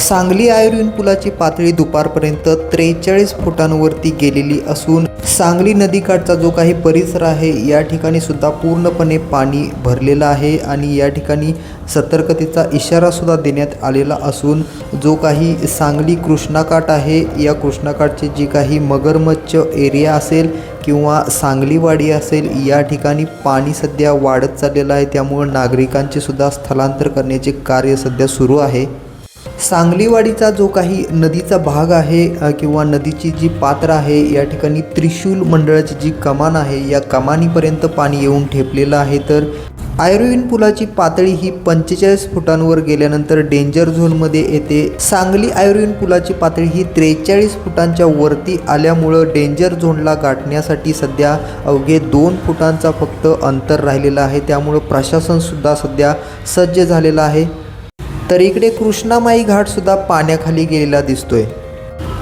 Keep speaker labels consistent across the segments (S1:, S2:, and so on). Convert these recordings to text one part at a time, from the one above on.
S1: Sangli Irwin पुलाची पातळी दुपारपर्यंत त्रेचाळीस फुटांवरती गेलेली असून सांगली नदीकाठचा जो काही परिसर आहे या ठिकाणी सुद्धा पूर्णपणे पाणी भरलेलं आहे आणि या ठिकाणी सतर्कतेचा इशारासुद्धा देण्यात आलेला असून जो काही सांगली कृष्णाकाठ आहे या कृष्णाकाठचे जी काही मगरमच्छ एरिया असेल किंवा सांगलीवाडी असेल या ठिकाणी पाणी सध्या वाढत चाललेलं आहे. त्यामुळं नागरिकांचे सुद्धा स्थलांतर करण्याचे कार्य सध्या सुरू आहे. सांगलीवाडीचा जो काही नदीचा भाग आहे किंवा नदीची जी पात्र आहे या ठिकाणी त्रिशूल मंडळाची जी कमान आहे या कमानीपर्यंत पाणी येऊन ठेपलेलं आहे. तर आयुर्विन पुलाची पातळी ही पंचेचाळीस फुटांवर गेल्यानंतर डेंजर झोनमध्ये येते. सांगली आयुर्विन पुलाची पातळी ही त्रेचाळीस फुटांच्या वरती आल्यामुळं डेंजर झोनला गाठण्यासाठी सध्या अवघे दोन फुटांचा फक्त अंतर राहिलेलं आहे. त्यामुळं प्रशासनसुद्धा सध्या सज्ज झालेलं आहे. तर इकडे कृष्णामाई घाटसुद्धा पाण्याखाली गेलेला दिसतोय.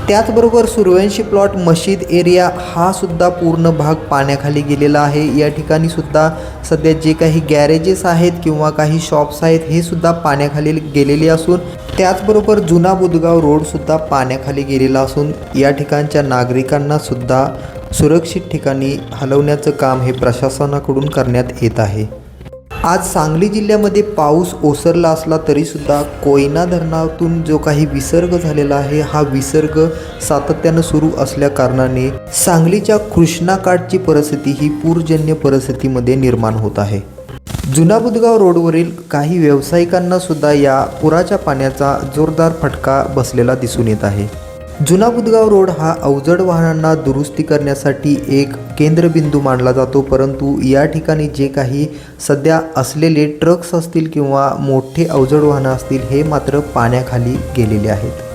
S1: त्याचबरोबर सुरवंशी प्लॉट मशीद एरिया हा सुद्धा पूर्ण भाग पाण्याखाली गेलेला आहे. या ठिकाणी सुद्धा सध्या जे काही गॅरेजेस आहेत किंवा काही शॉप्स आहेत हे सुद्धा पाण्याखाली गेलेले असून त्याचबरोबर जुना बुदगाव रोडसुद्धा पाण्याखाली गेलेला असून या ठिकाणच्या नागरिकांना सुद्धा सुरक्षित ठिकाणी हलवण्याचं काम हे प्रशासनाकडून करण्यात येत आहे. आज सांगली जिल्ह्यामध्ये पाऊस ओसरला असला तरीसुद्धा कोयना धरणातून जो काही विसर्ग झालेला आहे हा विसर्ग सातत्यानं सुरू असल्या कारणाने सांगलीच्या कृष्णाकाठची परिस्थिती ही पूरजन्य परिस्थितीमध्ये निर्माण होत आहे. जुना बुदगाव रोडवरील काही व्यावसायिकांना सुद्धा या पुराच्या पाण्याचा जोरदार फटका बसलेला दिसून येत आहे. जुना बुदगाव रोड हा अवजड वाहनांना दुरुस्ती करण्यासाठी एक केंद्रबिंदू मानला जातो परंतु या ठिकाणी जे काही सध्या असलेले ट्रक्स असतील किंवा मोठे अवजड वाहनं असतील हे मात्र पाण्याखाली गेलेले आहेत.